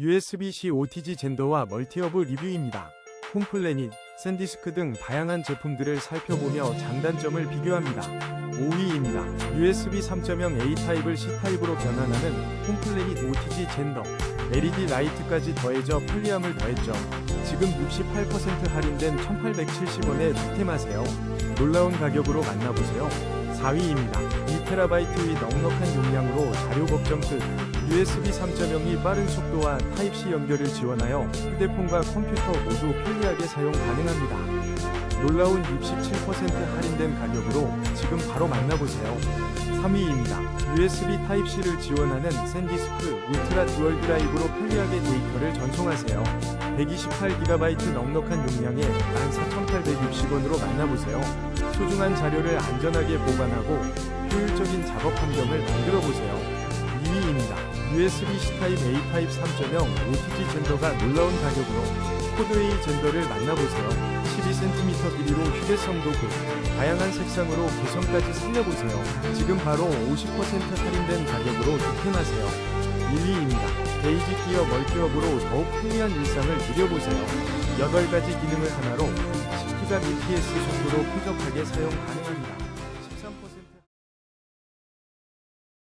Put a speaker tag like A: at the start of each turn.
A: USB-C OTG 젠더와 멀티허브 리뷰입니다. 홈플래닛, 샌디스크 등 다양한 제품들을 살펴보며 장단점을 비교합니다. 5위입니다. USB 3.0 A 타입을 C 타입으로 변환하는 홈플래닛 OTG 젠더. LED 라이트까지 더해져 편리함을 더했죠. 지금 68% 할인된 1870원에 득템하세요. 놀라운 가격으로 만나보세요. 4위입니다. 2TB의 넉넉한 용량으로 자료 걱정 끝. USB 3.0이 빠른 속도와 타입C 연결을 지원하여 휴대폰과 컴퓨터 모두 편리하게 사용 가능합니다. 놀라운 67% 할인된 가격으로 지금 바로 만나보세요. 3위입니다. USB 타입C를 지원하는 샌디스크 울트라 듀얼 드라이브로 편리하게 데이터를 전송하세요. 128GB 넉넉한 용량에 14,860원으로 만나보세요. 소중한 자료를 안전하게 보관하고 효율적인 작업 환경을 만들어 보세요. 2위입니다. USB-C 타입 A 타입 3.0 OTG 젠더가 놀라운 가격으로 코드A 젠더를 만나보세요. 12cm 길이로 휴대성도 급, 다양한 색상으로 개성까지 살려보세요. 지금 바로 50% 할인된 가격으로 득템하세요. 1위입니다. 베이지 기어 멀티허브로 더욱 편리한 일상을 누려보세요. 8가지 기능을 하나로 10기가 bps 속도로 쾌적하게 사용 가능합니다.